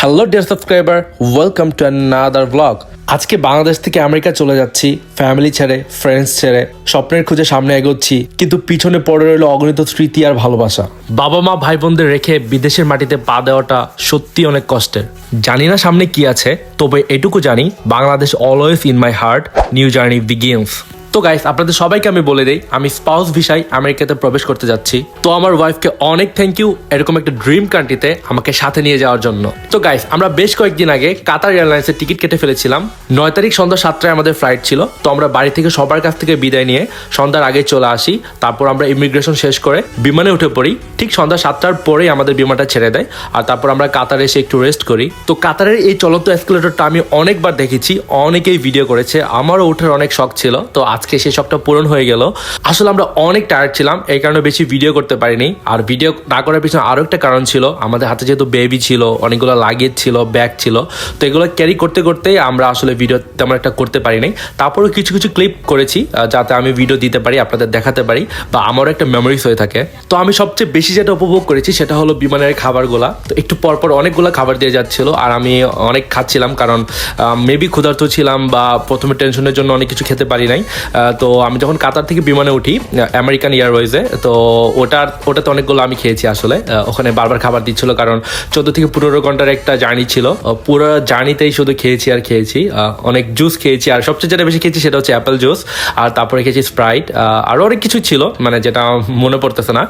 Hello dear subscriber welcome to another blog আজকে বাংলাদেশ থেকে America চলে যাচ্ছি। ফ্যামিলি ছেড়ে ফ্রেন্ডস ছেড়ে, স্বপ্নের খুঁজে সামনে এগোচ্ছি। কিন্তু পিছনে পড়ে রইল অগণিত স্মৃতি আর ভালোবাসা। বাবা মা ভাই বোনদের রেখে বিদেশের মাটিতে পা দেওয়াটা সত্যি অনেক কষ্টের। জানি না সামনে কি আছে, তবে এটুকু জানি, Bangladesh always in my heart new journey begins তো গাইস আপনাদের সবাইকে আমি বলে দেই, আমি স্পাউস ভিসায় আমেরিকাতে প্রবেশ করতে যাচ্ছি। তো আমার ওয়াইফকে অনেক থ্যাংক ইউ এরকম একটা ড্রিম কান্ট্রিতে আমাকে সাথে নিয়ে যাওয়ার জন্য। তো গাইস আমরা বেশ কয়েকদিন আগে কাতার এয়ারলাইন্সের টিকিট কেটে ফেলেছিলাম। নয় তারিখ সন্ধ্যা সাতটায় আমাদের ফ্লাইট ছিল। তো আমরা বাড়ি থেকে সবার কাছ থেকে বিদায় নিয়ে সন্ধ্যার আগে চলে আসি। তারপর আমরা ইমিগ্রেশন শেষ করে বিমানে উঠে পড়ি। ঠিক সন্ধ্যা সাতটার পরেই আমাদের বিমানটা ছেড়ে দেয়। আর তারপর আমরা কাতারে এসে একটু রেস্ট করি। তো কাতারের এই চলন্ত এসকেলেটরটা আমি অনেকবার দেখেছি, অনেকেই ভিডিও করেছে। আমারও ওঠার অনেক শখ ছিল। তো আজকে সেই সবটা পূরণ হয়ে গেল। আসলে আমরা অনেক টায়ার্ড ছিলাম, এই কারণে বেশি ভিডিও করতে পারিনি। আর ভিডিও না করার পিছনে আরও একটা কারণ ছিল, আমাদের হাতে যেহেতু বেবি ছিল, অনেকগুলো লাগেজ ছিল ব্যাগ ছিল, তো এগুলো ক্যারি করতে করতেই আমরা আসলে ভিডিও তেমন একটা করতে পারিনি। তারপরেও কিছু কিছু ক্লিপ করেছি যাতে আমি ভিডিও দিতে পারি, আপনাদের দেখাতে পারি, বা আমারও একটা মেমোরিজ হয়ে থাকে। তো আমি সবচেয়ে বেশি যেটা উপভোগ করেছি, সেটা হলো বিমানের খাবারগুলা। তো একটু পরপর অনেকগুলো খাবার দিয়ে যাচ্ছিল, আর আমি অনেক খাচ্ছিলাম, কারণ মেবি ক্ষুধার্ত ছিলাম, বা প্রথমে টেনশনের জন্য অনেক কিছু খেতে পারি নাই। তো আমি যখন কাতার থেকে বিমানে উঠি আমেরিকান এয়ারওয়েজে তো ওটার, ওটাতে অনেকগুলো আমি খেয়েছি আসলে। ওখানে বারবার খাবার দিচ্ছিল কারণ চোদ্দ থেকে পনেরো ঘণ্টার একটা জার্নি ছিল। পুরো জার্নিতেই শুধু খেয়েছি আর খেয়েছি। অনেক জুস খেয়েছি আর সবচেয়ে যেটা বেশি খেয়েছি সেটা হচ্ছে অ্যাপেল জুস আর তারপরে খেয়েছি স্প্রাইট আরও অনেক কিছু ছিল মানে যেটা মনে পড়তেছে না।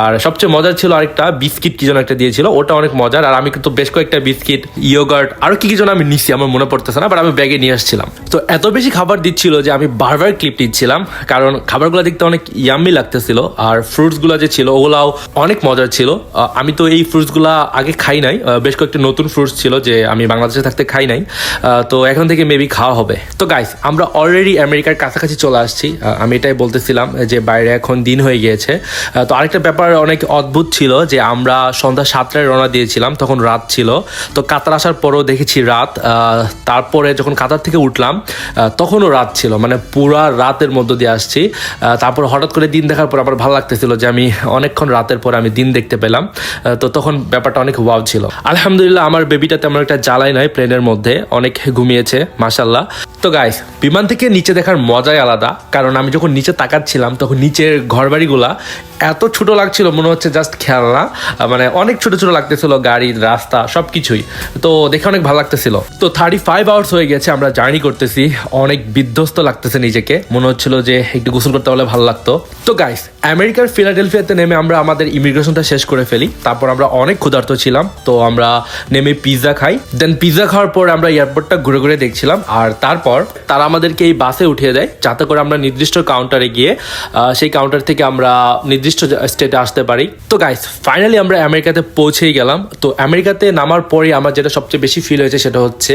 আর সবচেয়ে মজার ছিল আরেকটা বিস্কিট কি যেন একটা দিয়েছিল, ওটা অনেক মজার। আর আমি কিন্তু বেশ কয়েকটা বিস্কিট ইয়োগার্ট আরও কি কি যেন আমি নিচ্ছি আমার মনে পড়তেছে না বাট আমি ব্যাগে নিয়ে আসছিলাম। তো এত বেশি খাবার দিচ্ছিল যে আমি বারবার ক্লিপ নিচ্ছিলাম কারণ খাবারগুলো দেখতে অনেক ইয়াম্মি লাগতেছিল, আর ফ্রুটসগুলো যে ছিল, ওগুলাও অনেক মজার ছিল। আমি তো এই ফ্রুটসগুলো আগে খাই নাই বেশ কয়েকটা নতুন ফ্রুটস ছিল যে আমি বাংলাদেশে থাকতে খাই নাই। তো এখন থেকে মেবি খাওয়া হবে। তো গাইস আমরা অলরেডি আমেরিকার কাছাকাছি চলে আসছি। আমি এটাই বলতেছিলাম যে বাইরে এখন দিন হয়ে গিয়েছে। তো আরেকটা ব্যাপার অনেক অদ্ভুত ছিল যে আমরা সন্ধ্যা সাতটায় রওনা দিয়েছিলাম, তখন রাত ছিল। তো কাতার আসার পরও দেখেছি রাত। তারপরে যখন কাতার থেকে উঠলাম তখনও রাত ছিল। মানে পুরা রাতের মধ্য দিয়ে আসছি। তারপর হঠাৎ করে দিন দেখার পর আমার ভালো লাগতেছিল যে আমি অনেকক্ষণ রাতের পর আমি দিন দেখতে পেলাম। তো তখন ব্যাপারটা অনেক ওয়াও ছিল। আলহামদুলিল্লাহ আমার বেবিটা তেমন একটা জ্বালাই নয় প্লেনের মধ্যে। অনেক ঘুমিয়েছে মাসাল্লাহ তো গাইস বিমান থেকে নিচে দেখার মজাই আলাদা। কারণ আমি যখন নিচে তাকাচ্ছিলাম, তখন নিচের ঘরবাড়িগুলা এত ছোট লাগছিল, মনে হচ্ছে জাস্ট খেলনা। মানে অনেক ছোট ছোট লাগতেছিল, গাড়ি, রাস্তা সব কিছুই তো দেখে অনেক ভালো লাগতেছিল। তো থার্টি ফাইভ আওয়ার্স হয়ে গেছে, আমরা জার্নি করতেছি। অনেক বিধ্বস্ত লাগতেছে নিজেকে। মনে হচ্ছিল যে একটু গোসল করতে হলে ভালো লাগতো। তো গাইস আমেরিকার ফিলাডেলফিয়াতে নেমে আমরা আমাদের ইমিগ্রেশনটা শেষ করে ফেলি। তারপর আমরা অনেক ক্ষুধার্ত ছিলাম। তো আমরা নেমে পিৎজা খাই। দেন পিৎজা খাওয়ার পর আমরা এয়ারপোর্টটা ঘুরে ঘুরে দেখছিলাম। আর তারপর তারা আমাদেরকে এই বাসে উঠিয়ে দেয়। যাতে করে আমরা নির্দিষ্ট কাউন্টারে গিয়ে সেই কাউন্টার থেকে আমরা নির্দিষ্ট স্টেটে আসতে পারি। তো গাইস ফাইনালি আমরা আমেরিকাতে পৌঁছেই গেলাম। তো আমেরিকাতে নামার পরে আমার যেটা সবচেয়ে বেশি ফিল হয়েছে সেটা হচ্ছে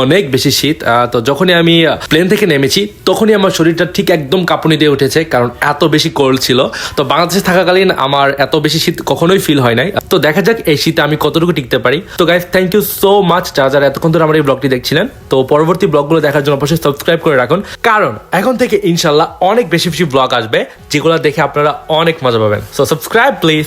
অনেক বেশি শীত। তো যখনই আমি প্লেন থেকে নেমেছি, তখনই আমার শরীরটা ঠিক একদম কাঁপুনি দিয়ে উঠেছে, কারণ এত বেশি কোল্ড ছিল। তো বাংলাদেশে থাকাকালীন আমার এত বেশি শীত কখনোই ফিল হয় নাই। তো দেখা যাক এই শীতে আমি কতটুকু টিকতে পারি। তো guys thank you so much যারা যারা এতক্ষণ ধরে আমার এই ব্লগটি দেখছিলেন। তো পরবর্তী ব্লগগুলো দেখার জন্য অবশ্যই সাবস্ক্রাইব করে রাখুন। কারণ এখন থেকে ইনশাল্লাহ অনেক বেশি বেশি ব্লগ আসবে, যেগুলো দেখে আপনারা অনেক মজা পাবেন। So subscribe please